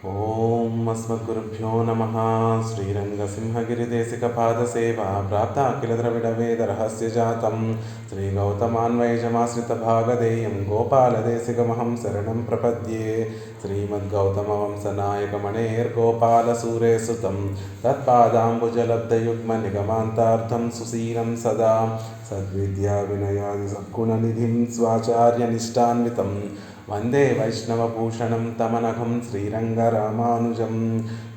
ॐ अस्मद्गुरुभ्यो नमः। श्रीरङ्गसिंहगिरिदेशिकपादसेवा प्राप्ता किल द्रविडवेदरहस्य जातं श्रीगौतमान्वयजमाश्रितभागधेयं गोपालदेशिकमहं शरणं प्रपद्ये। श्रीमद्गौतमवंशनायकमणेर्गोपालसूरे सुतं तत्पादाम्बुजलब्धयुग्मनिगमान्तार्थं सुशीलं सदा। सद्विद्याविनयादिसद्गुणनिधिं स्वाचार्यनिष्ठान्वितं। वन्दे वैष्णवभूषणं तमनघं श्रीरङ्गरामानुजं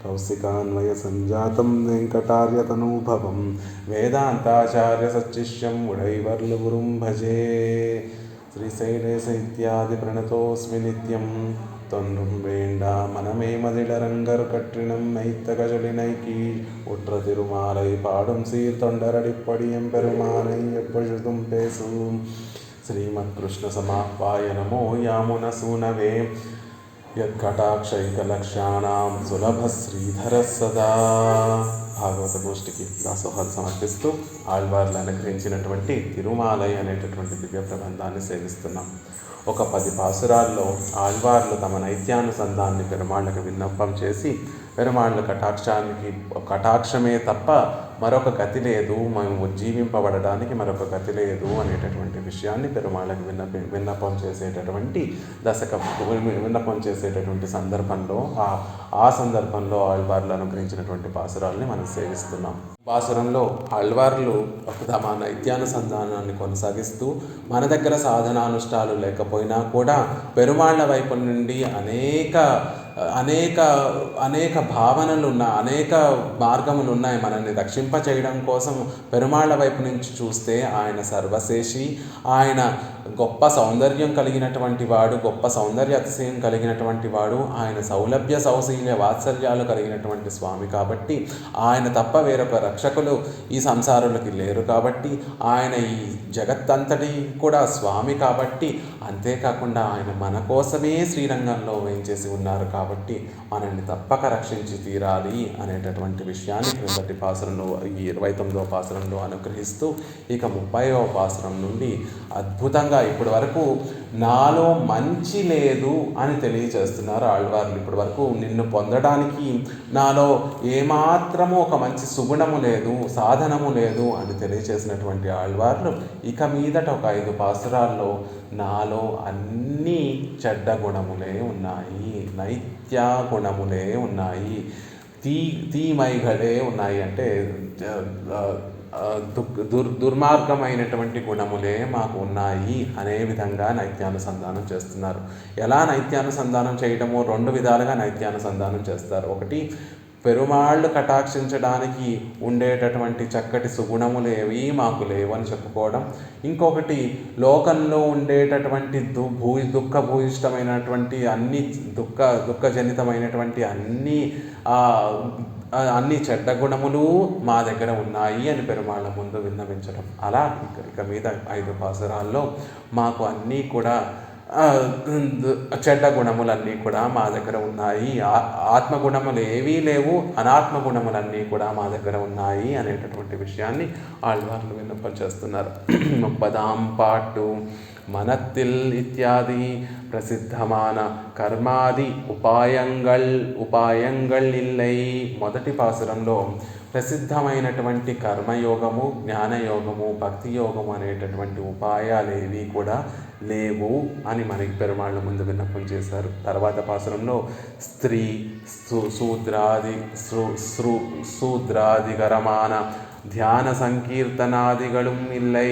कौशिकान्वयसञ्जातं वेङ्कटार्यतनूभवं वेदान्ताचार्यसच्शिष्यं उडैवर्लुगुरुं भजे श्रीशैलेश इत्यादिप्रणतोऽस्मि नित्यं தொன்றும் வேண்டா மனமே மதிடரங்கர் கற்றினம் மைத்தகஜலினைக்கி உற்ற திருமாலை பாடும் சீர் தொண்டரடிப்படியம் பெருமானை எப்பொழுதும் பேசும் శ్రీమత్కృష్ణ సమాహ్వాయ నమో యామున సూనవే యత్కటాక్షైకలక్ష్యాణం సులభ శ్రీధర సదా భాగవత గోష్ఠికి దాసోహాలు సమర్పిస్తూ ఆళ్వార్లు అనుగ్రహించినటువంటి తిరుమాలయ అనేటటువంటి దివ్య ప్రబంధాన్ని సేవిస్తున్నాం. ఒక పది పాసురాల్లో ఆళ్వార్లు తమ నైత్యానుసంధాన్ని పెరుమాళ్ళకు విన్నప్పం చేసి పెరుమాళ్ళ కటాక్షానికి కటాక్షమే తప్ప మరొక గతి లేదు. మేము జీవింపబడడానికి మరొక గతి లేదు అనేటటువంటి విషయాన్ని పెరుమాళ్ళకి విన్నప విన్నపం చేసేటటువంటి దశక విన్నపం చేసేటటువంటి సందర్భంలో ఆ ఆ సందర్భంలో ఆళ్వార్లు అనుగ్రహించినటువంటి పాసురాల్ని మనం సేవిస్తున్నాం. పాసురంలో ఆళ్వార్లు తమ నైత్యానుసంధానాన్ని కొనసాగిస్తూ మన దగ్గర సాధనానుష్ఠాలు లేకపోయినా కూడా పెరుమాళ్ళ వైపు నుండి అనేక అనేక అనేక భావనలు ఉన్న అనేక మార్గములు ఉన్నాయి మనల్ని రక్షింప చేయడం కోసం పెరుమాళ్ళ వైపు నుంచి చూస్తే ఆయన సర్వశేషి. ఆయన గొప్ప సౌందర్యం కలిగినటువంటి వాడు గొప్ప సౌందర్య అతిశయం కలిగినటువంటి వాడు ఆయన సౌలభ్య సౌశీల్య వాత్సల్యాలు కలిగినటువంటి స్వామి కాబట్టి ఆయన తప్ప వేరొక రక్షకులు ఈ సంసారులకి లేరు కాబట్టి ఆయన ఈ జగత్తంతటి కూడా స్వామి కాబట్టి అంతేకాకుండా ఆయన మన కోసమే శ్రీరంగంలో వేయించేసి ఉన్నారు కాబట్టి మనల్ని తప్పక రక్షించి తీరాలి అనేటటువంటి విషయాన్ని క్రిందటి పాసరంలో ఈ ఇరవై తొమ్మిదవ పాసరంలో అనుగ్రహిస్తూ ఇక ముప్పైవ పాసరం నుండి అద్భుతంగా ఇప్పటి వరకు నాలో మంచి లేదు అని తెలియజేస్తున్నారు ఆళ్వార్లు. ఇప్పటి వరకు నిన్ను పొందడానికి నాలో ఏమాత్రము ఒక మంచి సుగుణము లేదు సాధనము లేదు అని తెలియజేసినటువంటి ఆళ్వార్లు ఇక మీదట ఒక ఐదు పాసురాల్లో నాలో అన్ని చెడ్డ గుణములే ఉన్నాయి నైత్య గుణములే ఉన్నాయి తీ తీమైగలే ఉన్నాయి అంటే దుర్ దుర్మార్గమైనటువంటి గుణములే మాకు ఉన్నాయి అనే విధంగా నైత్యానుసంధానం చేస్తున్నారు. ఎలా నైత్యానుసంధానం చేయటము రెండు విధాలుగా నైత్యానుసంధానం చేస్తారు. ఒకటి పెరుమాళ్ళు కటాక్షించడానికి ఉండేటటువంటి చక్కటి సుగుణములు ఏవి మాకు లేవని చెప్పుకోవడం. ఇంకొకటి లోకంలో ఉండేటటువంటి దు భూ దుఃఖ భూయిష్టమైనటువంటి అన్ని దుఃఖ దుఃఖజనితమైనటువంటి అన్ని అన్ని చెడ్డ గుణములు మా దగ్గర ఉన్నాయి అని పెరుమాళ్ళ ముందు విన్నవించడం అలా ఇక మీద ఐదు పాసరాల్లో మాకు అన్నీ కూడా చెడ్డ గుణములన్నీ కూడా మా దగ్గర ఉన్నాయి. ఆత్మగుణములు ఏవీ లేవు అనాత్మ గుణములన్నీ కూడా మా దగ్గర ఉన్నాయి అనేటటువంటి విషయాన్ని ఆళ్వార్లు విన్నపం చేస్తున్నారు. ముప్పదాం పాటు மனத்தில் ఇత్యాది ప్రసిద్ధమాన కర్మాది ఉపాయంగల్ ఉపాయంగల్ ఇల్లై మొదటి పాసురంలో ప్రసిద్ధమైనటువంటి కర్మయోగము జ్ఞానయోగము భక్తి యోగము అనేటటువంటి ఉపాయాలేవి కూడా లేవు అని మనకి పెరుమాళ్ళ ముందు విన్నపం చేశారు తర్వాత పాసురంలో స్త్రీ శూద్రాది శృ శూద్రాదిగరమాన ధ్యాన సంకీర్తనాదిగళం ఇల్లై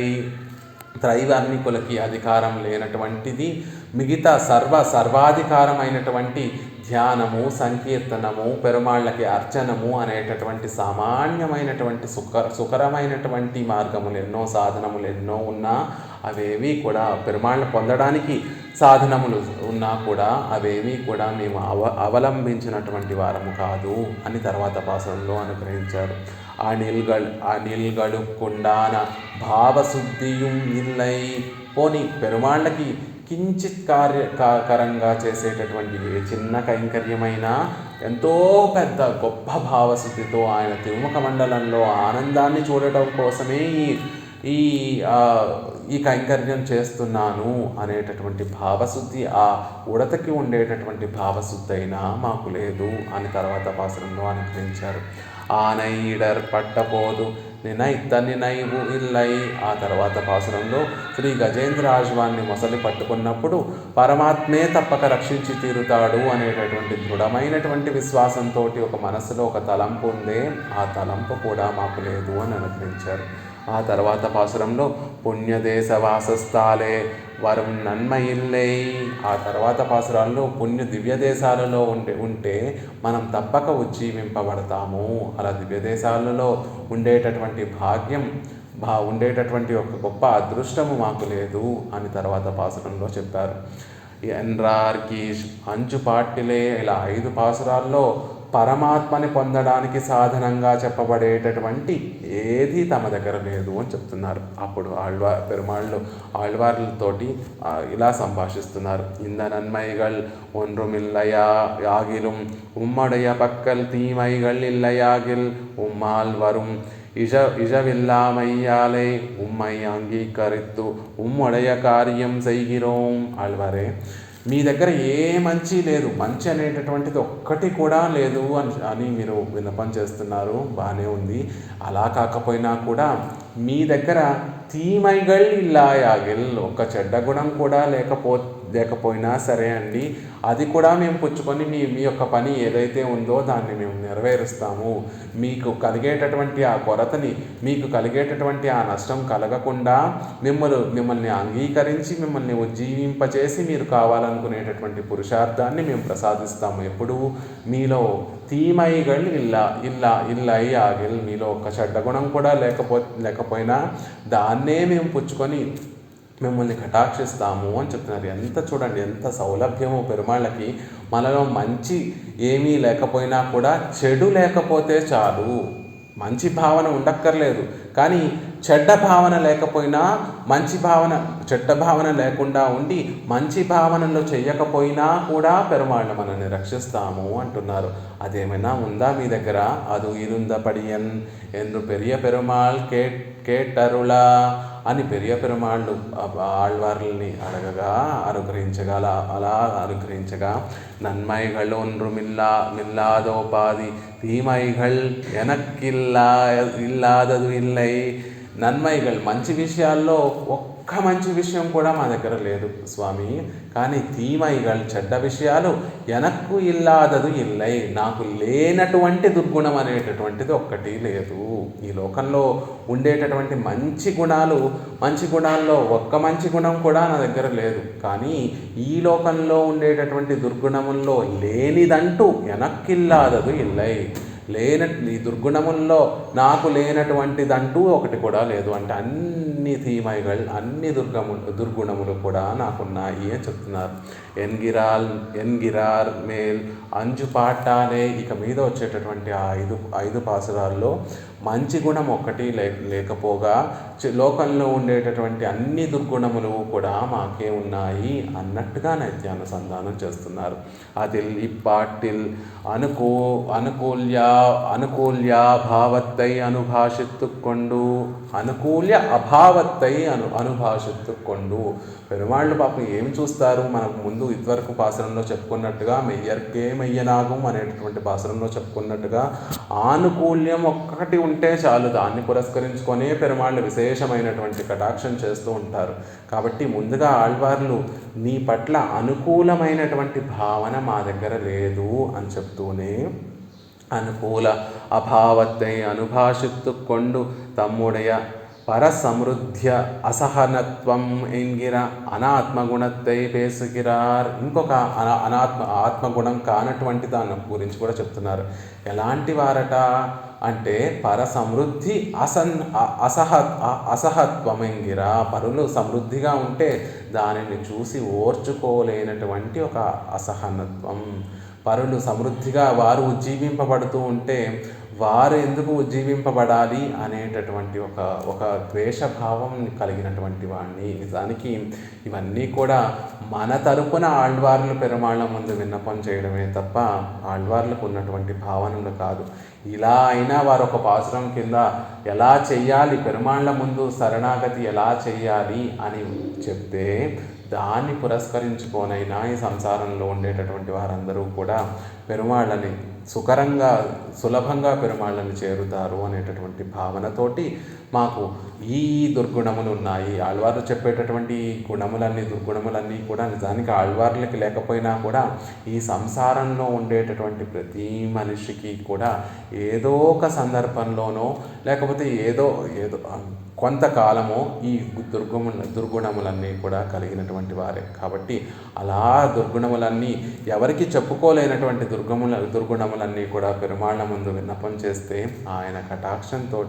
త్రైవర్ణికులకి అధికారం లేనటువంటిది మిగతా సర్వ సర్వాధికారమైనటువంటి ధ్యానము సంకీర్తనము పెరుమాళ్ళకి అర్చనము అనేటటువంటి సామాన్యమైనటువంటి సుఖ సుఖరమైనటువంటి మార్గములు ఎన్నో సాధనములు ఎన్నో ఉన్నా అవేవి కూడా పెరుమాళ్ళ పొందడానికి సాధనములు ఉన్నా కూడా అవేవి కూడా మేము అవ అవలంబించినటువంటి వారము కాదు అని తర్వాత పాసంలో అనుగ్రహించారు. ఆ నిల్గళ్ ఆ నిల్గళుకుండాన ఇల్లై పోని పెరుమాళ్ళకి కించిత్ కార్య కరంగా చేసేటటువంటి చిన్న కైంకర్యమైన ఎంతో పెద్ద గొప్ప భావశుద్ధితో ఆయన తిరుముఖ మండలంలో ఆనందాన్ని చూడటం కోసమే ఈ ఈ ఈ కైంకర్యం చేస్తున్నాను అనేటటువంటి భావశుద్ధి ఆ ఉడతకి ఉండేటటువంటి భావశుద్ధి అయినా మాకు లేదు అని తర్వాత పాసరంలో అనుగ్రహించారు ఆనైడర్ పట్టపోదు నినైత్త నినైవు ఇల్లై. ఆ తర్వాత పాసురంలో శ్రీ గజేంద్ర ఆజ్వాన్ని మొసలి పట్టుకున్నప్పుడు పరమాత్మే తప్పక రక్షించి తీరుతాడు అనేటటువంటి దృఢమైనటువంటి విశ్వాసంతో ఒక మనసులో ఒక తలంపు ఉందే. ఆ తలంపు కూడా మాకు లేదు అని అనుగ్రహించారు. ఆ తర్వాత పాసురంలో పుణ్యదేశ వాసస్థాలే వరం నన్మయిల్లై. ఆ తర్వాత పాసురాల్లో పుణ్య దివ్య దేశాలలో ఉంటే ఉంటే మనం తప్పక ఉజ్జీవింపబడతాము. అలా దివ్య దేశాలలో ఉండేటటువంటి భాగ్యం బా ఉండేటటువంటి ఒక గొప్ప అదృష్టము మాకు లేదు అని తర్వాత పాసురంలో చెప్పారు. ఎన్రార్కి అంచు పాటిలే ఇలా ఐదు పాసురాల్లో పరమాత్మని పొందడానికి సాధనంగా చెప్పబడేటటువంటి ఏది తమ దగ్గర లేదు అని చెప్తున్నారు. అప్పుడు ఆళ్వార్ పెరుమాళ్ళు ఆళ్వార్లతోటి ఇలా సంభాషిస్తున్నారు. ఇంద నన్మైగల్ ఒన్రు మిల్లయా ఉమ్మడయ పక్కల్ తీమైగల్ ఇల్లయాగిల్ ఉమ్మాల్ వరుం இஷ இஷவில்லாமையாலே உம்மை అంగీకరిత్తు ఉమ్మడయ కార్యం செய்கிறோம் ஆழ்வாரே మీ దగ్గర ఏ మంచి లేదు. మంచి అనేటటువంటిది ఒక్కటి కూడా లేదు అని అని మీరు విన్నపం చేస్తున్నారు. బాగానే ఉంది. అలా కాకపోయినా కూడా మీ దగ్గర తీమైగల్ ఇల్లాయాగిల్ ఒక చెడ్డ గుణం కూడా లేకపో లేకపోయినా సరే అండి అది కూడా మేము పుచ్చుకొని మీ మీ యొక్క పని ఏదైతే ఉందో దాన్ని మేము నెరవేరుస్తాము. మీకు కలిగేటటువంటి ఆ కొరతని మీకు కలిగేటటువంటి ఆ నష్టం కలగకుండా మిమ్మల్ని మిమ్మల్ని అంగీకరించి మిమ్మల్ని ఉజ్జీవింపచేసి మీరు కావాలనుకునేటటువంటి పురుషార్థాన్ని మేము ప్రసాదిస్తాము. ఎప్పుడు మీలో తీమైగల్ ఇల్లా ఇల్లా ఇల్లై ఆగిల్. మీలో ఒక చెడ్డ గుణం కూడా లేకపో లేకపోయినా దాన్నే మేము పుచ్చుకొని మిమ్మల్ని కటాక్షిస్తాము అని చెప్తున్నారు. ఎంత చూడండి ఎంత సౌలభ్యమో పెరుమాళ్ళకి. మనలో మంచి ఏమీ లేకపోయినా కూడా చెడు లేకపోతే చాలు. మంచి భావన ఉండక్కర్లేదు. కానీ చెడ్డ భావన లేకపోయినా మంచి భావన చెడ్డ భావన లేకుండా ఉండి మంచి భావనలు చేయకపోయినా కూడా పెరుమాళ్ళు మనల్ని రక్షిస్తాము అంటున్నారు. అదేమైనా ఉందా మీ దగ్గర? అది ఇరుంద పడియన్ ఎందు పెరియ పెరుమాళ్ కే కేటరులా అని పెరియ పెరుమాళ్ళు ఆళ్వార్లని అడగగా అనుగ్రహించగల అలా అనుగ్రహించగా நன்மைகள் మిల్లా మిల్లాదోపాధి தீமைகள் எனக்கில்லா ఇల్లాదదు ఇల్లై నన్మైகள் మంచి విషయాల్లో ఒక్క మంచి విషయం కూడా మా దగ్గర లేదు స్వామి. కానీ తీమైగల్ చెడ్డ విషయాలు ఎనక్కు ఇల్లాదదు ఇల్లై. నాకు లేనటువంటి దుర్గుణం అనేటటువంటిది ఒక్కటి లేదు. ఈ లోకంలో ఉండేటటువంటి మంచి గుణాలు మంచి గుణాల్లో ఒక్క మంచి గుణం కూడా నా దగ్గర లేదు. కానీ ఈ లోకంలో ఉండేటటువంటి దుర్గుణముల్లో లేనిదంటూ ఎనక్కిల్లాదదు ఇల్లై. లేన ఈ దుర్గుణముల్లో నాకు లేనటువంటిదంటూ ఒకటి కూడా లేదు. అంటే అన్ని అన్ని ధీమైകൾ అన్ని దుర్గము దుర్గుణములు కూడా నాకున్నాయి అని చెప్తున్నారు. ఎన్గిరాల్ ఎన్గిరార్ మేల్ అంజు అనే ఇక మీద వచ్చేటటువంటి ఆ ఐదు ఐదు పాసురాల్లో మంచి గుణం ఒక్కటి లేకపోగా లోకంలో ఉండేటటువంటి అన్ని దుర్గుణములు కూడా మాకే ఉన్నాయి అన్నట్టుగా నైత్యానుసంధానం చేస్తున్నారు. అదిల్ ఇప్పాటిల్ అనుకో అనుకూల్య అనుకూల్య భావత్తై అనుభాషిత్తుకొండు అనుకూల్య అభావ యావత్తై అను అనుభాషిత్తు కొండు పెరుమాళ్ళు పాపం ఏం చూస్తారు? మనకు ముందు ఇదివరకు పాసనంలో చెప్పుకున్నట్టుగా మెయ్యర్కే మెయ్యనాగం అనేటటువంటి పాసనంలో చెప్పుకున్నట్టుగా ఆనుకూల్యం ఒక్కటి ఉంటే చాలు. దాన్ని పురస్కరించుకొని పెరుమాళ్ళు విశేషమైనటువంటి కటాక్షం చేస్తూ ఉంటారు. కాబట్టి ముందుగా ఆళ్వార్లు నీ పట్ల అనుకూలమైనటువంటి భావన మా దగ్గర లేదు అని చెప్తూనే అనుకూల అభావత్తై అనుభాషిత్తు కొండు తమ్ముడయ పరసమృద్ధ్య అసహనత్వం ఎంగిర అనాత్మగుణத்தை పేసుగిరార్ ఇంకొక అనా అనాత్మ ఆత్మగుణం కానటువంటి దాని గురించి కూడా చెప్తున్నారు. ఎలాంటి వారట అంటే పరసమృద్ధి అసన్ అసహ అసహత్వం ఎంగిర పరులు సమృద్ధిగా ఉంటే దానిని చూసి ఓర్చుకోలేనటువంటి ఒక అసహనత్వం. పరులు సమృద్ధిగా వారు ఉజ్జీవింపబడుతూ ఉంటే వారు ఎందుకు ఉజ్జీవింపబడాలి అనేటటువంటి ఒక ఒక ద్వేషభావం కలిగినటువంటి వాడిని నిజానికి ఇవన్నీ కూడా మన తరపున ఆళ్వార్లు పెరుమాళ్ళ ముందు విన్నపం చేయడమే తప్ప ఆళ్వార్లకు ఉన్నటువంటి భావనలు కాదు. ఇలా అయినా వారు ఒక పాశ్రం కింద ఎలా చెయ్యాలి పెరుమాళ్ళ ముందు శరణాగతి ఎలా చెయ్యాలి అని చెప్తే దాన్ని పురస్కరించుకోనైనా ఈ సంసారంలో ఉండేటటువంటి వారందరూ కూడా పెరుమాళ్ళని సుకరంగా సులభంగా పెరుమాళ్ళని చేరుతారు అనేటటువంటి భావనతోటి మాకు ఈ దుర్గుణములు ఉన్నాయి ఆళ్వారు చెప్పేటటువంటి గుణములన్నీ దుర్గుణములన్నీ కూడా నిజానికి ఆళ్వార్లకి లేకపోయినా కూడా ఈ సంసారంలో ఉండేటటువంటి ప్రతి మనిషికి కూడా ఏదో ఒక సందర్భంలోనో లేకపోతే ఏదో ఏదో కొంతకాలము ఈ దుర్గుణ దుర్గుణములన్నీ కూడా కలిగినటువంటి వారే. కాబట్టి అలా దుర్గుణములన్నీ ఎవరికి చెప్పుకోలేనటువంటి దుర్గముల దుర్గుణములన్నీ కూడా పెరుమాళ్ళ ముందు విన్నపం చేస్తే ఆయన కటాక్షంతో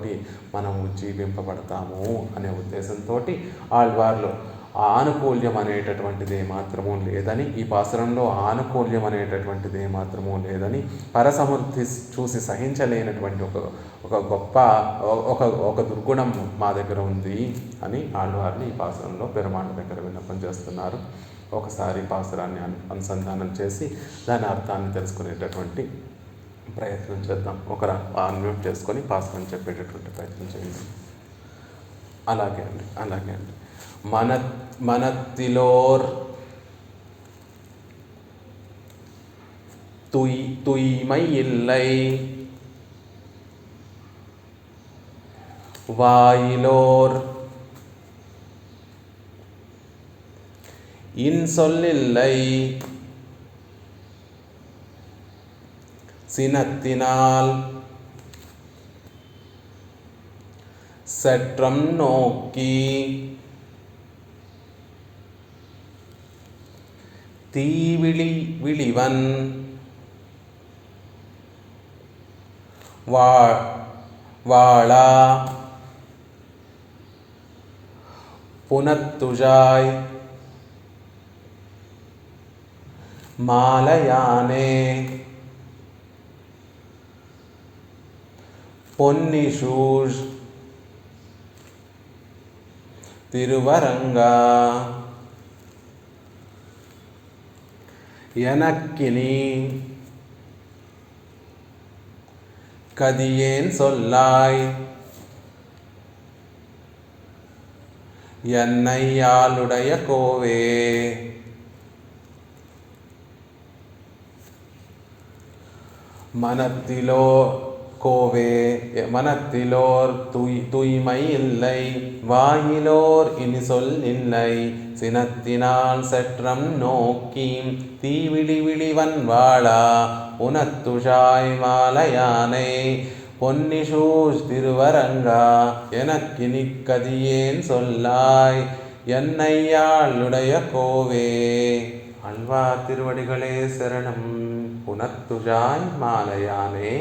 మనం జీవింపబడతాము అనే ఉద్దేశంతో ఆళ్వార్లు ఆనుకూల్యం అనేటటువంటిది మాత్రము లేదని ఈ పాసరంలో ఆనుకూల్యం అనేటటువంటిది మాత్రము లేదని పరసమృద్ధి చూసి సహించలేనటువంటి ఒక ఒక గొప్ప ఒక ఒక దుర్గుణం మా దగ్గర ఉంది అని ఆళ్వారిని ఈ పాసరంలో పెరుమాణ దగ్గర విన్నపం చేస్తున్నారు. ఒకసారి పాసరాన్ని అనుసంధానం చేసి దాని అర్థాన్ని తెలుసుకునేటటువంటి ప్రయత్నం చేద్దాం. ఒక అన్మ్యూట్ చేసుకొని పాసరం చెప్పేటటువంటి ప్రయత్నం చేయండి. అలాగే అండి అలాగే అండి. மன மனத்திலோர் துய் துய்மை இல்லை வாயிலோர் இன்சொல்லில்லை. சினத்தினால் சற்றம் நோக்கி தீவிழி விழிவன். வா வாழா. புனத்துஜாய் மாலையானே. பொன்னிஷூஷ் திருவரங்கா. எனக்கினி. கதியேன் சொல்லாய். என்னை யாளுடைய கோவே. மனத்திலோ கோவே மனத்திலோர் துய் தூய்மை இல்லை வாயிலோர் இனி சொல் இல்லை சினத்தினால் சற்றம் நோக்கி தீவிடி விழிவன் வாழா உனத்துஷாய் மாலையானை பொன்னிஷூஷ் திருவரங்கா எனக்கு நிக்கதியேன் சொல்லாய் என்னையாளுடைய கோவே. அல்வா திருவடிகளே சரணம் புனத்துழாய் மாலையானே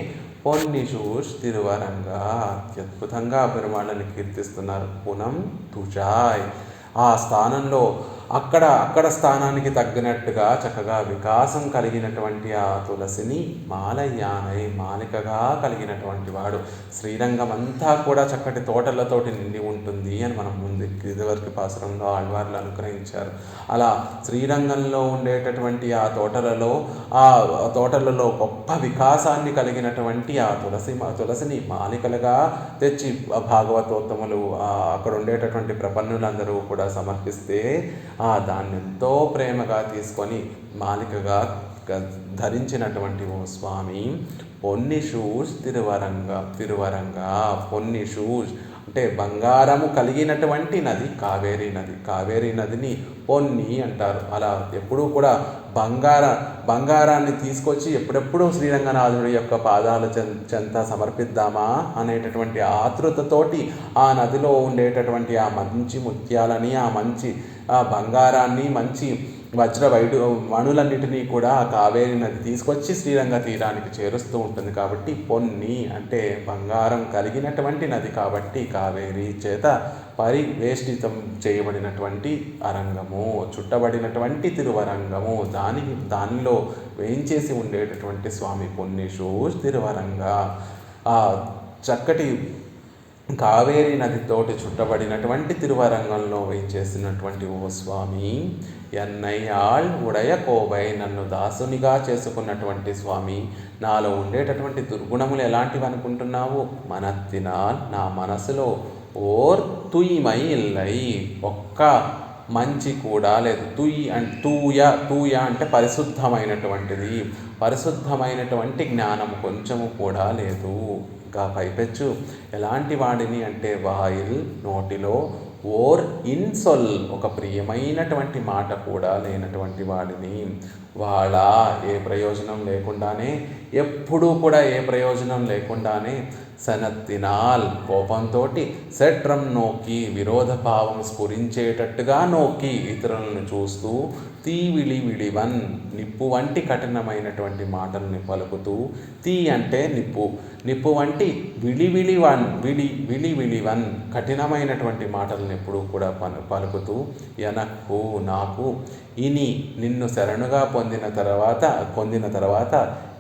పొన్నిషూష్ తిరువరంగా అత్యద్భుతంగా పెరుమాళ్ళని కీర్తిస్తున్నారు. పునం తుజాయ్. ఆ స్థానంలో అక్కడ అక్కడ స్థానానికి తగ్గినట్టుగా చక్కగా వికాసం కలిగినటువంటి ఆ తులసిని మాలయానై మాలికగా కలిగినటువంటి వాడు. శ్రీరంగం అంతా కూడా చక్కటి తోటలతోటి నిండి ఉంటుంది అని మనం ముందు ఇదివరకు పాసురంలో ఆళ్వార్లు అనుగ్రహించారు. అలా శ్రీరంగంలో ఉండేటటువంటి ఆ తోటలలో ఆ తోటలలో గొప్ప వికాసాన్ని కలిగినటువంటి ఆ తులసి తులసిని మాలికలుగా తెచ్చి భాగవతోత్తములు అక్కడ ఉండేటటువంటి ప్రపన్నులందరూ కూడా సమర్పిస్తే ఆ దాన్ని ఎంతో ప్రేమగా తీసుకొని మాలికగా ధరించినటువంటి ఓ స్వామి పొన్ని షూస్ తిరువరంగా తిరువరంగా పొన్ని షూస్ అంటే బంగారము కలిగినటువంటి నది కావేరీ నది. కావేరీ నదిని పొన్ని అంటారు. అలా ఎప్పుడూ కూడా బంగార బంగారాన్ని తీసుకొచ్చి ఎప్పుడెప్పుడు శ్రీరంగనాథుడి యొక్క పాదాల చెంత సమర్పిద్దామా అనేటటువంటి ఆతృతతోటి ఆ నదిలో ఉండేటటువంటి ఆ మంచి ముత్యాలని ఆ మంచి ఆ బంగారాన్ని మంచి వజ్ర వైడు మణులన్నిటినీ కూడా ఆ కావేరి నది తీసుకొచ్చి శ్రీరంగ తీరానికి చేరుస్తూ ఉంటుంది కాబట్టి పొన్ని అంటే బంగారం కలిగినటువంటి నది కాబట్టి కావేరి చేత పరివేష్టితం చేయబడినటువంటి అరంగము చుట్టబడినటువంటి తిరువరంగము. దానికి దానిలో వేయించేసి ఉండేటటువంటి స్వామి పొన్నిషు తిరువరంగా. ఆ చక్కటి కావేరీ నదితోటి చుట్టబడినటువంటి తిరువరంగంలో వేయించేసినటువంటి ఓ స్వామి ఎన్నయ్యాళ్ ఉడయ కోవై నన్ను దాసునిగా చేసుకున్నటువంటి స్వామి. నాలో ఉండేటటువంటి దుర్గుణములు ఎలాంటివి అనుకుంటున్నావు మనత్తినాల్ నా మనసులో ఓర్ తుయిమై ఇల్లై ఒక్క మంచి కూడా లేదు. తుయి అండ్ తూయ తూయ అంటే పరిశుద్ధమైనటువంటిది. పరిశుద్ధమైనటువంటి జ్ఞానం కొంచెము కూడా లేదు. ఇంకా పైపెచ్చు. ఎలాంటి వాడిని అంటే వాయిల్ నోటిలో ఓర్ ఇన్సొల్ ఒక ప్రియమైనటువంటి మాట కూడా లేనటువంటి వాడిని. వాళ్ళ ఏ ప్రయోజనం లేకుండానే ఎప్పుడూ కూడా ఏ ప్రయోజనం లేకుండానే సనత్తినాల్ కోపంతో సెట్రం నోకి విరోధ భావం స్ఫురించేటట్టుగా నోకి ఇతరులను చూస్తూ తీవిళి విడివన్ నిప్పు వంటి కఠినమైనటువంటి మాటల్ని పలుకుతూ తీ అంటే నిప్పు. నిప్పు వంటి విడివిడి విడి వన్ విడి విడి విడివన్ కఠినమైనటువంటి మాటలను ఎప్పుడూ కూడా పలు పలుకుతూ ఎనక్కు నాకు ఇని నిన్ను శరణుగా పొందిన తర్వాత పొందిన తర్వాత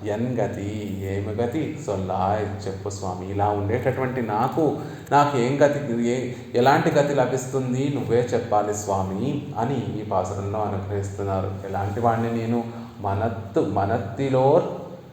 ఎన్ గతి ఏమి గతి? సొల్లాయ్ చెప్పు స్వామి ఇలా ఉండేటటువంటి నాకు నాకు ఏం గతి ఏ ఎలాంటి గతి లభిస్తుంది? నువ్వే చెప్పాలి స్వామి అని ఈ పాసరంలో అనుగ్రహిస్తున్నారు. ఎలాంటి వాడిని నేను? మనత్తు మనత్తిలో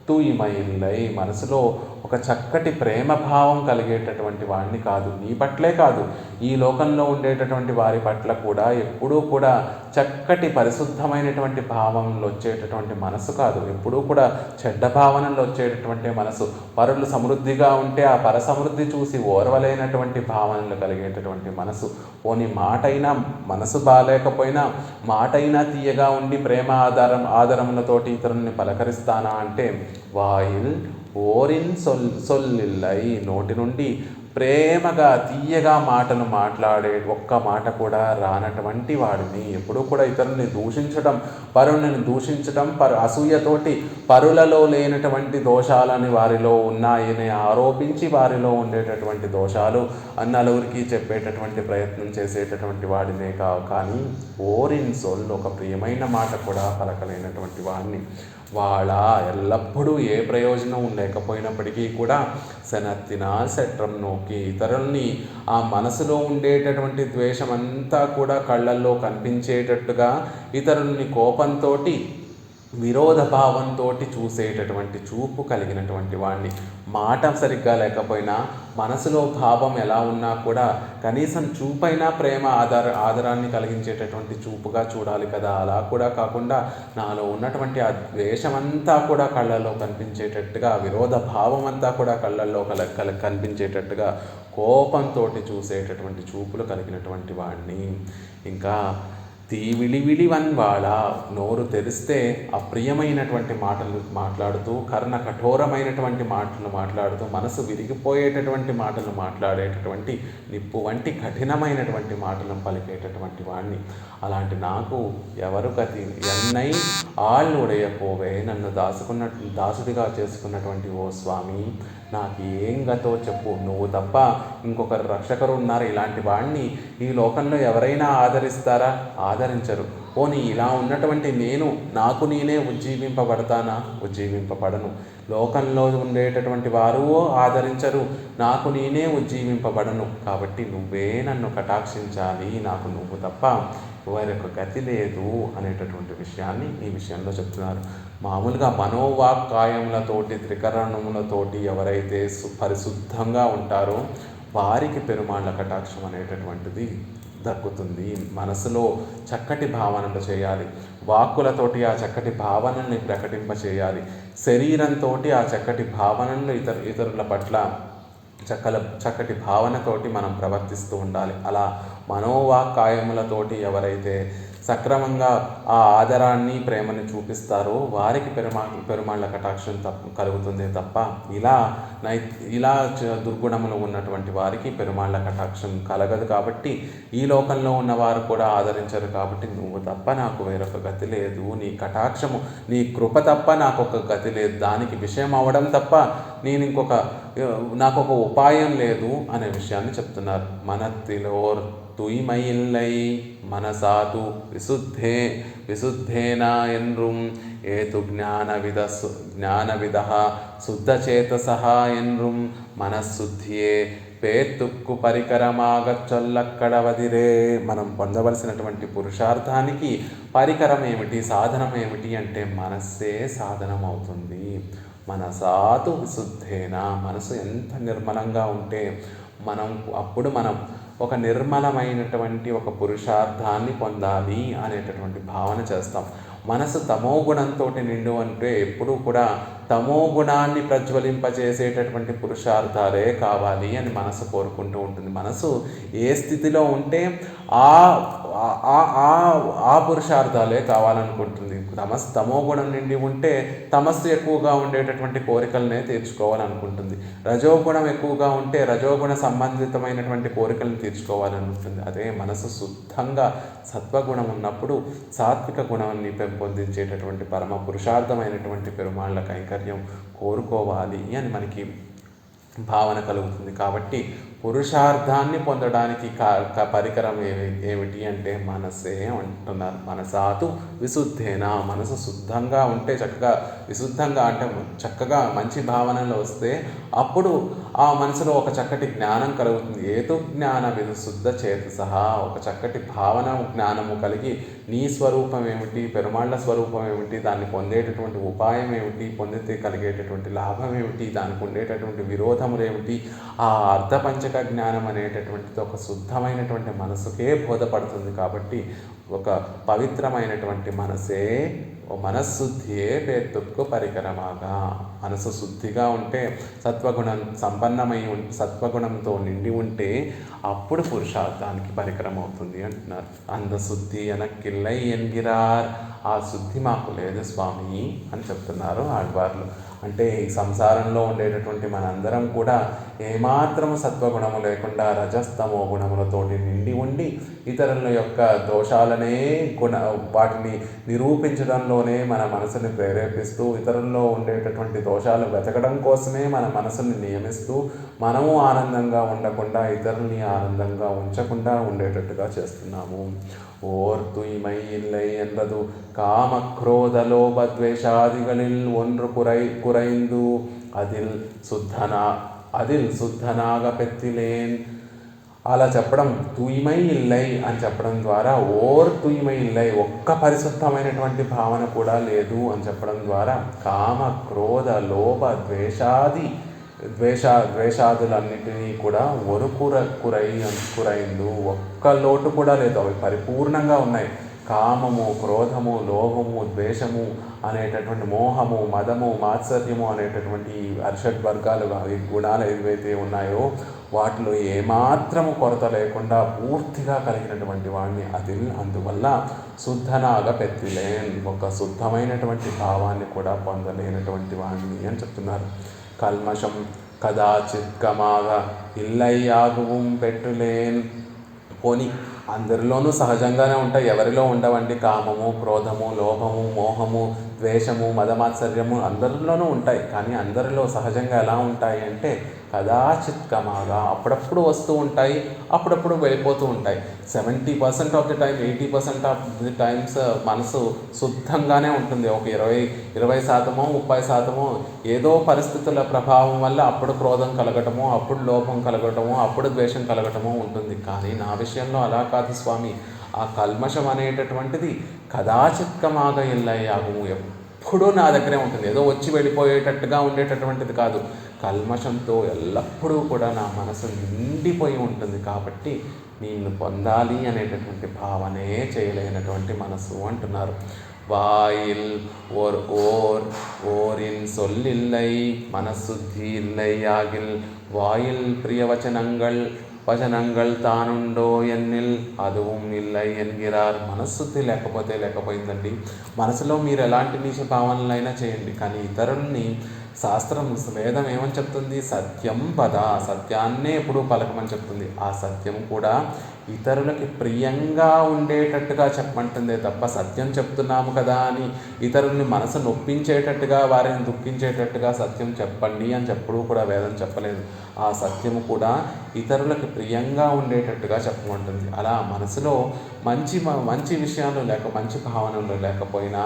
తూయిమైల్లై మనసులో ఒక చక్కటి ప్రేమ భావం కలిగేటటువంటి వాడిని కాదు. నీ పట్లే కాదు. ఈ లోకంలో ఉండేటటువంటి వారి పట్ల కూడా ఎప్పుడూ కూడా చక్కటి పరిశుద్ధమైనటువంటి భావనలు వచ్చేటటువంటి మనసు కాదు. ఎప్పుడూ కూడా చెడ్డ భావనలు వచ్చేటటువంటి మనసు. పరులు సమృద్ధిగా ఉంటే ఆ పర సమృద్ధి చూసి ఓర్వలేనటువంటి భావనలు కలిగేటటువంటి మనసు. పోని మాటైనా మనసు బాగాలేకపోయినా మాటైనా తీయగా ఉండి ప్రేమ ఆధారం ఆధారములతోటి ఇతరుల్ని పలకరిస్తానా అంటే వాయిల్ ఓరిన్ సొల్ సొల్లిల్లై నోటి నుండి ప్రేమగా తీయగా మాటలు మాట్లాడే ఒక్క మాట కూడా రానటువంటి వాడిని ఎప్పుడూ కూడా ఇతరుల్ని దూషించడం పరులను దూషించడం పరు అసూయతోటి పరులలో లేనటువంటి దోషాలని వారిలో ఉన్నాయని ఆరోపించి వారిలో ఉండేటటువంటి దోషాలు నలుగురికి చెప్పేటటువంటి ప్రయత్నం చేసేటటువంటి వాడినే కా కానీ ఓరిన్ సొల్ ఒక ప్రియమైన మాట కూడా పలకలేనటువంటి వాడిని. వాళ్ళ ఎల్లప్పుడూ ఏ ప్రయోజనం లేకపోయినప్పటికీ కూడా శనత్తిన శట్రం నోకి ఇతరుల్ని ఆ మనసులో ఉండేటటువంటి ద్వేషం అంతా కూడా కళ్ళల్లో కనిపించేటట్టుగా ఇతరుల్ని కోపంతో విరోధ భావంతో చూసేటటువంటి చూపు కలిగినటువంటి వాడిని మాట సరిగ్గా లేకపోయినా మనసులో భావం ఎలా ఉన్నా కూడా కనీసం చూపైనా ప్రేమ ఆధార ఆధారాన్ని కలిగించేటటువంటి చూపుగా చూడాలి కదా. అలా కూడా కాకుండా నాలో ఉన్నటువంటి ఆ ద్వేషమంతా కూడా కళ్ళల్లో కనిపించేటట్టుగా విరోధ భావం అంతా కూడా కళ్ళల్లో కల కల కనిపించేటట్టుగా కోపంతో చూసేటటువంటి చూపులు కలిగినటువంటి వాడిని ఇంకా తీవిళివిళి వన్వాళ. నోరు తెరిస్తే అప్రియమైనటువంటి మాటలు మాట్లాడుతూ కర్ణ కఠోరమైనటువంటి మాటలు మాట్లాడుతూ మనసు విరిగిపోయేటటువంటి మాటలు మాట్లాడేటటువంటి నిప్పు వంటి కఠినమైనటువంటి మాటలను పలికేటటువంటి వాడిని అలాంటి నాకు ఎవరు కతి ఎన్నై ఆళ్ళు ఉడయపోవే. నన్ను దాసుకున్న దాసుడిగా చేసుకున్నటువంటి ఓ స్వామి నాకు ఏం గతో చెప్పు. నువ్వు తప్ప ఇంకొకరు రక్షకరు ఉన్నారు ఇలాంటి వాడిని ఈ లోకంలో ఎవరైనా ఆదరిస్తారా? ఆదరించరు. పోనీ ఇలా ఉన్నటువంటి నేను నాకు నేనే ఉజ్జీవింపబడతానా? ఉజ్జీవింపబడను. లోకంలో ఉండేటటువంటి వారు ఆదరించరు. నాకు నేనే ఉజ్జీవింపబడను. కాబట్టి నువ్వే నన్ను కటాక్షించాలి. నాకు నువ్వు తప్ప వారి యొక్క గతి లేదు అనేటటువంటి విషయాన్ని ఈ విషయంలో చెప్తున్నారు. మామూలుగా మనోవాక్కాయములతోటి త్రికరణములతోటి ఎవరైతే పరిశుద్ధంగా ఉంటారో వారికి పెరుమాళ్ళ కటాక్షం అనేటటువంటిది దక్కుతుంది మనసులో చక్కటి భావనలు చేయాలి. వాక్కులతోటి ఆ చక్కటి భావనల్ని ప్రకటింప చేయాలి శరీరంతో ఆ చక్కటి భావనలు ఇతర ఇతరుల పట్ల చక్కల చక్కటి భావనతోటి మనం ప్రవర్తిస్తూ ఉండాలి. అలా మనోవాక్కాయములతోటి ఎవరైతే సక్రమంగా ఆ ఆదరాన్ని ప్రేమని చూపిస్తారో వారికి పెరుమా పెరుమాళ్ళ కటాక్షం తప్ప కలుగుతుంది తప్ప ఇలా నై ఇలా చ- దుర్గుణములు ఉన్నటువంటి వారికి పెరుమాళ్ళ కటాక్షం కలగదు కాబట్టి ఈ లోకంలో ఉన్నవారు కూడా ఆదరించరు కాబట్టి నువ్వు తప్ప నాకు వేరొక గతి లేదు. నీ కటాక్షము నీ కృప తప్ప నాకు ఒక గతి లేదు. దానికి విషయం అవడం తప్ప నేను ఇంకొక నాకు ఒక ఉపాయం లేదు అనే విషయాన్ని చెప్తున్నారు. మన తిలోర్ தூய்மையில்லை மனசாது விசுத்தே விசுத்தேனா என்றும் ఏతు జ్ఞానవిద జ్ఞానవిద శుద్ధచేతసహ ఎన్రుం మనశుద్ధియే పేతుక్కు పరికరమాగ చొల్లక్కడవదిరే మనం పొందవలసినటువంటి పురుషార్థానికి పరికరం ఏమిటి సాధనం ఏమిటి అంటే మనస్సే సాధనం అవుతుంది మనసాతు విశుద్ధేన మనసు ఎంత నిర్మలంగా ఉంటే మనం అప్పుడు మనం ఒక నిర్మలమైనటువంటి ఒక పురుషార్థాన్ని పొందాలి అనేటటువంటి భావన చేస్తాం. మనసు తమో గుణంతో నిండు అంటే ఎప్పుడూ కూడా తమో గుణాన్ని ప్రజ్వలింపజేసేటటువంటి పురుషార్థాలే కావాలి అని మనసు కోరుకుంటూ ఉంటుంది. మనసు ఏ స్థితిలో ఉంటే ఆ ఆ పురుషార్థాలే కావాలనుకుంటుంది. తమస్ తమో గుణం నిండి ఉంటే తమస్సు ఎక్కువగా ఉండేటటువంటి కోరికలనే తీర్చుకోవాలనుకుంటుంది. రజోగుణం ఎక్కువగా ఉంటే రజోగుణ సంబంధితమైనటువంటి కోరికలను తీర్చుకోవాలనుకుంటుంది. అదే మనసు శుద్ధంగా సత్వగుణం ఉన్నప్పుడు సాత్విక గుణాన్ని పెంపొందించేటటువంటి పరమ పురుషార్థమైనటువంటి పెరుమాళ్ళ కైంకర్యం కోరుకోవాలి అని మనకి భావన కలుగుతుంది. కాబట్టి పురుషార్థాన్ని పొందడానికి కా పరికరం ఏమిటి అంటే మనసే అంటున్నారు. మనసాతు విశుద్ధేనా? మనసు శుద్ధంగా ఉంటే చక్కగా విశుద్ధంగా అంటే చక్కగా మంచి భావనలు వస్తే అప్పుడు ఆ మనసులో ఒక చక్కటి జ్ఞానం కలుగుతుంది. ఏతు జ్ఞాన విశుద్ధ చేతి సహా ఒక చక్కటి భావన జ్ఞానము కలిగి నీ స్వరూపం ఏమిటి పెరుమాళ్ళ స్వరూపం ఏమిటి దాన్ని పొందేటటువంటి ఉపాయం ఏమిటి పొందితే కలిగేటటువంటి లాభం ఏమిటి దానికి ఉండేటటువంటి విరోధములు ఏమిటి ఆ అర్ధపంచక జ్ఞానం అనేటటువంటిది ఒక శుద్ధమైనటువంటి మనసుకే బోధపడుతుంది కాబట్టి ఒక పవిత్రమైనటువంటి మనసే ఓ మనశుద్ధియే పేతుక్కు పరికరమాగా. మనసు శుద్ధిగా ఉంటే సత్వగుణం సంపన్నమై సత్వగుణంతో నిండి ఉంటే అప్పుడు పురుషార్థానికి పరికరం అవుతుంది అంటున్నారు. అందశుద్ధి అనక్కిల్లై ఎన్గిరార్ ఆ శుద్ధి మాకు లేదు స్వామి అని చెప్తున్నారు ఆడవార్లు అంటే ఈ సంసారంలో ఉండేటటువంటి మనందరం కూడా ఏమాత్రము సత్వగుణము లేకుండా రజస్తమో గుణములతోటి నిండి ఉండి ఇతరుల యొక్క దోషాలనే గుణ వాటిని నిరూపించడంలోనే మన మనసుని ప్రేరేపిస్తూ ఇతరుల్లో ఉండేటటువంటి దోషాలు వెతకడం కోసమే మన మనసుని నియమిస్తూ మనము ఆనందంగా ఉండకుండా ఇతరుల్ని ఆనందంగా ఉంచకుండా ఉండేటట్టుగా చేస్తున్నాము ஓர் தூய்மை இல்லை என்பது காம குரோத லோபத்வேஷாதிகளில் ஒன்று குறை குறைந்து அதில் శుద్ధనా అదిల్ శుద్ధనాగా పెత్తిలేన్ అలా చెప్పడం తూయిమై ఇల్లై అని చెప్పడం ద్వారా ఓర్ తూయిమై ఇల్లై ఒక్క పరిశుద్ధమైనటువంటి భావన కూడా లేదు అని చెప్పడం ద్వారా కామ క్రోధ లోభ ద్వేషాది ద్వేష ద్వేషాదులన్నిటినీ కూడా ఒరుకుర కురై కురైందు. ఒక్క లోటు కూడా లేదు. అవి పరిపూర్ణంగా ఉన్నాయి. కామము క్రోధము లోభము ద్వేషము అనేటటువంటి మోహము మదము మాత్సర్యము అనేటటువంటి అర్షడ్ వర్గాలు గుణాలు ఏవైతే ఉన్నాయో వాటిలో ఏమాత్రము కొరత లేకుండా పూర్తిగా కలిగినటువంటి వాడిని అది అందువల్ల శుద్ధనాగ పెత్తిలేన్ ఒక శుద్ధమైనటువంటి భావాన్ని కూడా పొందలేనటువంటి వాడిని అని చెప్తున్నారు. కల్మషం కదాచిత్ కమాగ ఇల్లయ్యాగువం పెట్టులేన్. పోని అందరిలోనూ సహజంగానే ఉంటాయి. ఎవరిలో ఉండవండి? కామము క్రోధము లోభము మోహము ద్వేషము మదమాత్సర్యము అందరిలోనూ ఉంటాయి. కానీ అందరిలో సహజంగా ఎలా ఉంటాయి అంటే కదాచిత్కమాగా అప్పుడప్పుడు వస్తూ ఉంటాయి. అప్పుడప్పుడు వెళ్ళిపోతూ ఉంటాయి. Seventy percent of the time eighty percent of the times మనసు శుద్ధంగానే ఉంటుంది. ఒక ఇరవై ఇరవై శాతమో ముప్పై శాతమో ఏదో పరిస్థితుల ప్రభావం వల్ల అప్పుడు క్రోధం కలగటము అప్పుడు లోపం కలగటము అప్పుడు ద్వేషం కలగటము ఉంటుంది. కానీ నా విషయంలో అలా కాదు స్వామి. ఆ కల్మషం అనేటటువంటిది కదాచిత్కమాగ ఇల్లయ్యాము ఎప్పుడూ నా దగ్గరే ఉంటుంది. ఏదో వచ్చి వెళ్ళిపోయేటట్టుగా ఉండేటటువంటిది కాదు. కల్మషంతో ఎల్లప్పుడూ కూడా నా మనసు నిండిపోయి ఉంటుంది కాబట్టి నిన్ను పొందాలి అనేటటువంటి భావనే చేయలేనటువంటి మనసు అంటున్నారు. వాయిల్ ఓర్ ఓర్ ఓరిన్ సొల్లిల్లై మనస్సు ధీల్లై ఆగిల్ వాయిల్ ప్రియవచనంగల్ వచనంగల్ తానుండో ఎన్నిల్ అదువుం ఇల్లై ఎన్గిరార్. మనస్సుద్ధి లేకపోతే లేకపోయిందండి. మనసులో మీరు ఎలాంటి నీచ భావనలైనా చేయండి. కానీ ఇతరుల్ని శాస్త్రం వేదం ఏమని చెప్తుంది? సత్యం పద. సత్యాన్నే ఎప్పుడు పలకమని చెప్తుంది. ఆ సత్యం కూడా ఇతరులకి ప్రియంగా ఉండేటట్టుగా చెప్పమంటుందే తప్ప సత్యం చెప్తున్నాము కదా అని ఇతరుల్ని మనసు నొప్పించేటట్టుగా వారిని దుఃఖించేటట్టుగా సత్యం చెప్పండి అని చెప్పుడు కూడా వేదం చెప్పలేదు. ఆ సత్యము కూడా ఇతరులకు ప్రియంగా ఉండేటట్టుగా చెప్పమంటుంది. అలా మనసులో మంచి మంచి విషయాలు లేక మంచి భావనలు లేకపోయినా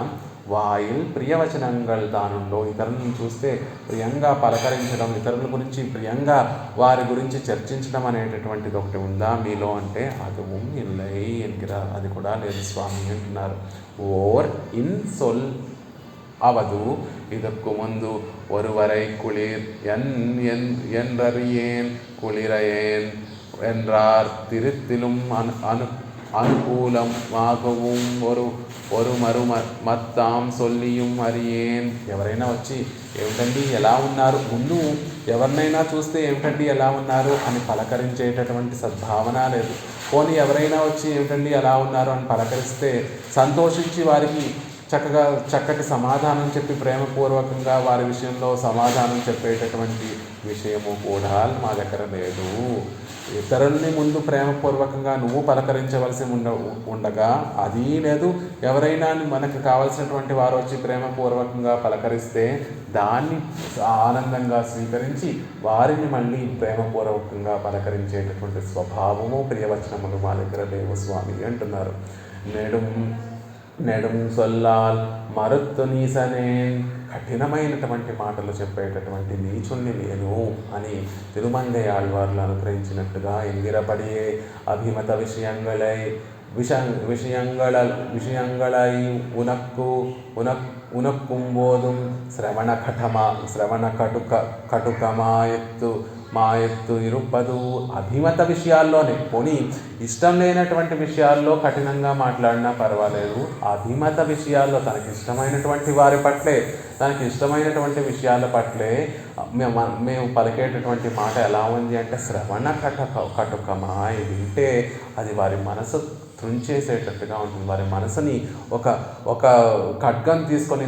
వాయిల్ ప్రియవచనంగల్ తానుండో ఇతరులను చూస్తే ప్రియంగా పలకరించడం ఇతరుల గురించి ప్రియంగా వారి గురించి చర్చించడం అనేటటువంటిది ఒకటి ఉందా మీలో అంటే అది ఇల్లై ఎన్కిరా అది కూడా లేదు స్వామి అంటున్నారు ఓర్ ఇన్ సొల్ அவது இதற்கு முந்து ஒருவரை குளிர் என் என் என்றறியேன் குளிரையேன் என்றார் திருத்திலும் அனு அனு அனுகூலம் ஆகவும் ஒரு ஒரு మరు మత్తాం సొల్లియం అరియేన్ ఎవరైనా వచ్చి ఏమిటండి ఎలా ఉన్నారు? ముందు ఎవరినైనా చూస్తే ఏమిటండి ఎలా ఉన్నారు అని పలకరించేటటువంటి సద్భావన లేదు. పోనీ ఎవరైనా వచ్చి ఏమిటండి ఎలా ఉన్నారు అని పలకరిస్తే సంతోషించి వారికి చక్కగా చక్కటి సమాధానం చెప్పి ప్రేమపూర్వకంగా వారి విషయంలో సమాధానం చెప్పేటటువంటి విషయము కూడా మా దగ్గర లేదు. ఇతరుల్ని ముందు ప్రేమపూర్వకంగా నువ్వు పలకరించవలసి ఉండ ఉండగా అది లేదు. ఎవరైనా మనకు కావలసినటువంటి వారు వచ్చి ప్రేమపూర్వకంగా పలకరిస్తే దాన్ని ఆనందంగా స్వీకరించి వారిని మళ్ళీ ప్రేమపూర్వకంగా పలకరించేటటువంటి స్వభావము ప్రియవచనములు మా దగ్గర లేవు స్వామి అంటున్నారు. నెడుం నెడుం సొల్లాల్ మరుత్తు నీసనే కఠినమైనటువంటి మాటలు చెప్పేటటువంటి నీచుణ్ణి నేను అని తిరుమంగై ఆళ్వార్లు అనుగ్రహించినట్టుగా ఇందిరపడియే అభిమత విషయంగలై విష విషయంగళ విషయంగళై ఉనక్కు ఉనక్ ఉనక్కుంబోదుం శ్రవణ కఠమా శ్రవణ కటుక కటుకమాయత్తు మా ఎత్తు ఇరుపదు అభిమత విషయాల్లోనే. పోనీ ఇష్టం లేనటువంటి విషయాల్లో కఠినంగా మాట్లాడినా పర్వాలేదు. అభిమత విషయాల్లో తనకి ఇష్టమైనటువంటి వారి పట్లే తనకి ఇష్టమైనటువంటి విషయాల పట్లే మేము మేము పలికేటటువంటి మాట ఎలా ఉంది అంటే శ్రవణ కటక కటుకమా వింటే అది వారి మనసు తుంచేసేటట్టుగా ఉంటుంది. వారి మనసుని ఒక ఒక ఖడ్గం తీసుకొని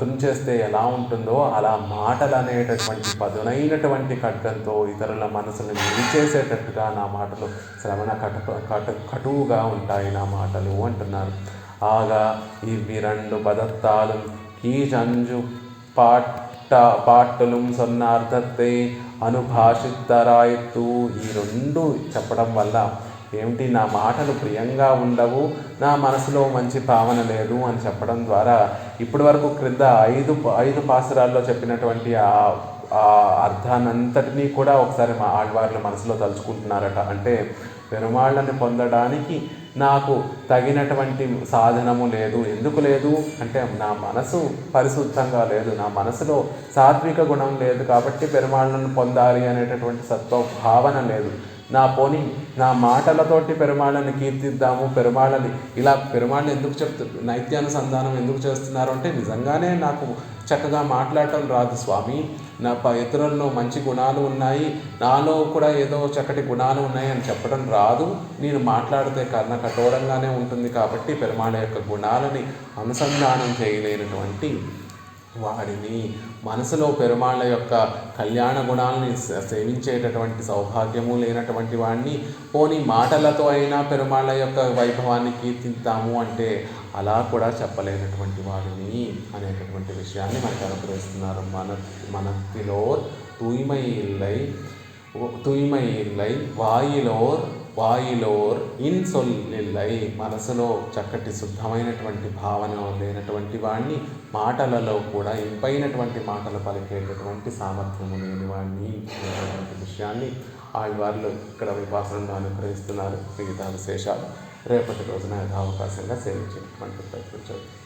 తుంచేస్తే ఎలా ఉంటుందో అలా మాటలు అనేటటువంటి పదునైనటువంటి ఖడ్గంతో ఇతరుల మనసుని విరిచేసేటట్టుగా నా మాటలు శ్రవణ కటు కటు కటువుగా ఉంటాయి నా మాటలు అంటున్నారు. ఆగా ఈ రెండు పదత్తాలు కీజంజు పాట పాటలు సొన్నార్థత్తే అనుభాషిత్తరాయత్తు ఈ రెండు చెప్పడం వల్ల ఏమిటి? నా మాటలు ప్రియంగా ఉండవు నా మనసులో మంచి భావన లేదు అని చెప్పడం ద్వారా ఇప్పటి వరకు క్రింద ఐదు ఐదు పాసురాల్లో చెప్పినటువంటి ఆ ఆ అర్థానంతటినీ కూడా ఒకసారి మా ఆళ్వార్ల మనసులో తలుచుకుంటున్నారట. అంటే పెరుమాళ్ళని పొందడానికి నాకు తగినటువంటి సాధనము లేదు. ఎందుకు లేదు? అంటే నా మనసు పరిశుద్ధంగా లేదు. నా మనసులో సాత్విక గుణం లేదు కాబట్టి పెరుమాళ్ళను పొందాలి అనేటటువంటి సత్వ భావన లేదు. నా పోని నా మాటలతోటి పెరుమాళ్ళని కీర్తిద్దాము పెరుమాళ్ళని ఇలా పెరుమాళ్ళని ఎందుకు చెప్తు నైత్యానుసంధానం ఎందుకు చేస్తున్నారు అంటే నిజంగానే నాకు చక్కగా మాట్లాడటం రాదు స్వామి. నా ఇతరుల్లో మంచి గుణాలు ఉన్నాయి నాలో కూడా ఏదో చక్కటి గుణాలు ఉన్నాయి అని చెప్పడం రాదు. నేను మాట్లాడితే కర్ణ కఠోరంగానే ఉంటుంది కాబట్టి పెరుమాళ యొక్క గుణాలని అనుసంధానం చేయలేనటువంటి వాడిని మనసులో పెరుమాళ్ళ యొక్క కళ్యాణ గుణాలని సేవించేటటువంటి సౌభాగ్యము లేనటువంటి వాడిని పోని మాటలతో అయినా పెరుమాళ్ళ యొక్క వైభవాన్ని కీర్తిద్దాము అంటే అలా కూడా చెప్పలేనటువంటి వాడిని అనేటటువంటి విషయాన్ని మనకు అనుగ్రహిస్తున్నారు మన మనతిలో తూయిమై ఇల్లై తూయిమై ఇల్లై వాయిలోర్ వాయిలోర్ వాయిలోర్ మనసులో చక్కటి శుద్ధమైనటువంటి భావన లేనటువంటి వాడిని మాటలలో కూడా ఇంపైనటువంటి మాటలు పలికేటటువంటి సామర్థ్యము లేని వాడిని అనేటువంటి విషయాన్ని ఆళ్వార్లు ఇక్కడ విపాసనలో అనుగ్రహిస్తున్నారు మిగతా విశేషాలు. రేపటి రోజున యథావకాశంగా సేవించేటటువంటి ప్రయత్నం